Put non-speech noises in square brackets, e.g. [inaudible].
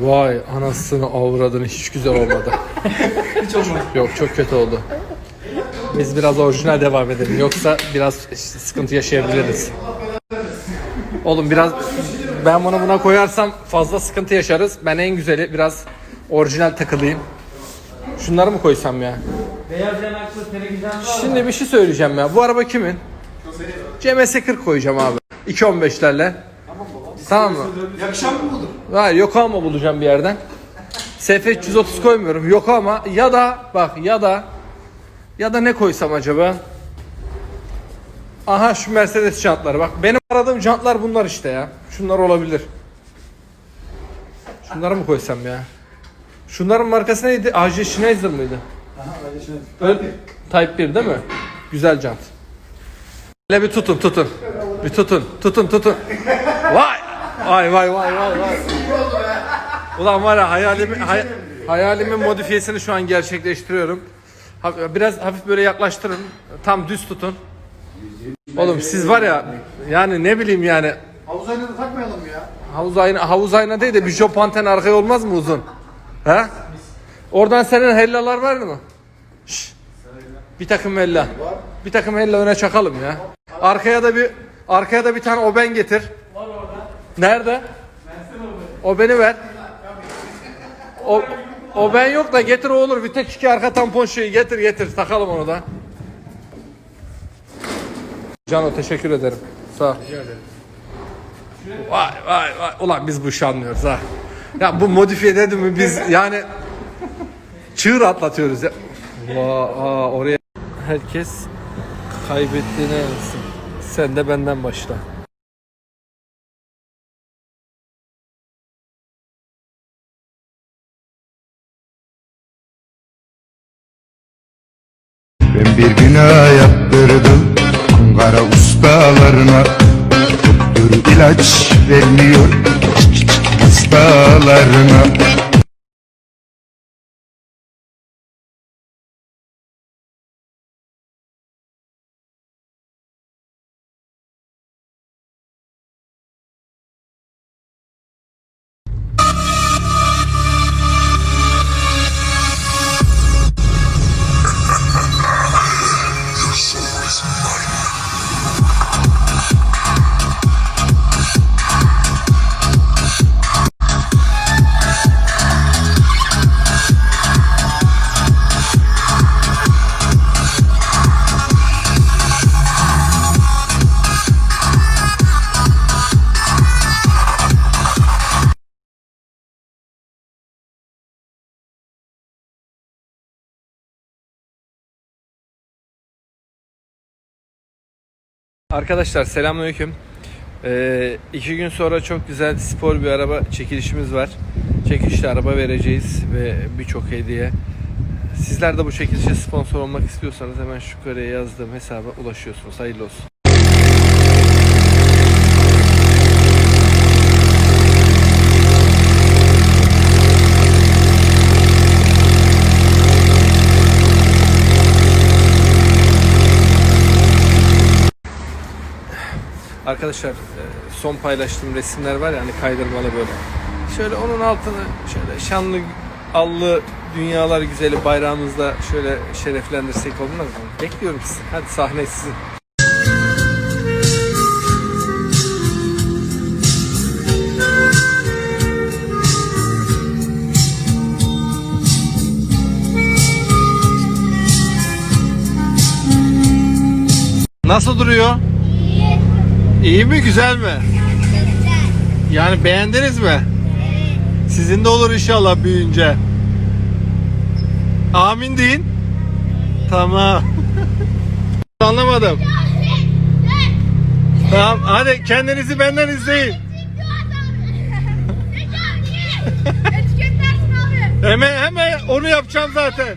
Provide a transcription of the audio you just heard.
Vay anasını avradını hiç güzel olmadı. [laughs] Hiç olmadı. Yok çok kötü oldu. Biz biraz orijinal devam edelim. Yoksa biraz sıkıntı yaşayabiliriz. Oğlum biraz ben bunu buna koyarsam fazla sıkıntı yaşarız. Ben en güzeli biraz orijinal takılayım. Şunları mı koysam ya? Beyaz yanaklı var. Şimdi bir şey söyleyeceğim ya. Bu araba kimin? CMS 40 koyacağım abi. 2.15'lerle. Tamam mı? Yakışan mı budur? Hayır Yokohama bulacağım bir yerden. SF 330 koymuyorum. Yokohama ya da bak ya da ya da ne koysam acaba? Aha şu Mercedes jantları bak. Benim aradığım jantlar bunlar işte ya. Şunlar olabilir. Şunları mı koysam ya? Şunların markası neydi? AJ Schneider mıydı? Aha öyle şey. Ön, Type 1 değil mi? Güzel jant. Hele bir tutun tutun. Bir tutun tutun tutun. Vay! Vay vay vay vay vay. Ulan var ya hayalimin, hay- hayalimin modifiyesini şu an gerçekleştiriyorum. Ha- Biraz hafif böyle yaklaştırın. Tam düz tutun. Oğlum siz var ya yani ne bileyim yani Havuz aynada da takmayalım ya. havuz ayna havuz ayna değil de bir jop anten arkaya olmaz mı uzun? He? Oradan senin hellalar var mı? Şşş. Bir takım hella. Bir takım hella öne çakalım ya. Arkaya da bir arkaya da bir tane oben getir. Var orada. Nerede? Versene onu. O beni ver. O, o ben yok da getir o olur. Vitek 2 arka tampon şeyi getir getir. Takalım onu da. Cano teşekkür ederim. Sağ ol. Vay vay vay. Ulan biz bu işi anlıyoruz ha. Ya bu modifiye dedim mi biz yani çığır atlatıyoruz ya. Vaa, aa, oraya herkes kaybettiğine yansın. Sen de benden başla. Ben bir bina yaptırdım Ankara ustalarına Doktor ilaç vermiyor Hastalarına Arkadaşlar selamünaleyküm. Ee, iki gün sonra çok güzel spor bir araba çekilişimiz var. Çekilişte araba vereceğiz ve birçok hediye. Sizler de bu çekilişe sponsor olmak istiyorsanız hemen şu yukarıya yazdığım hesaba ulaşıyorsunuz. Hayırlı olsun. Arkadaşlar e, son paylaştığım resimler var ya hani kaydırmalı böyle. Şöyle onun altını şöyle şanlı allı dünyalar güzeli bayrağımızla şöyle şereflendirsek olmaz mı? Bekliyorum sizi. Hadi sahne sizin. Nasıl duruyor? İyi mi güzel mi? Yani beğendiniz mi? Sizin de olur inşallah büyüyünce. Amin deyin. Tamam. Anlamadım. Tamam hadi kendinizi benden izleyin. Hemen hemen onu yapacağım zaten.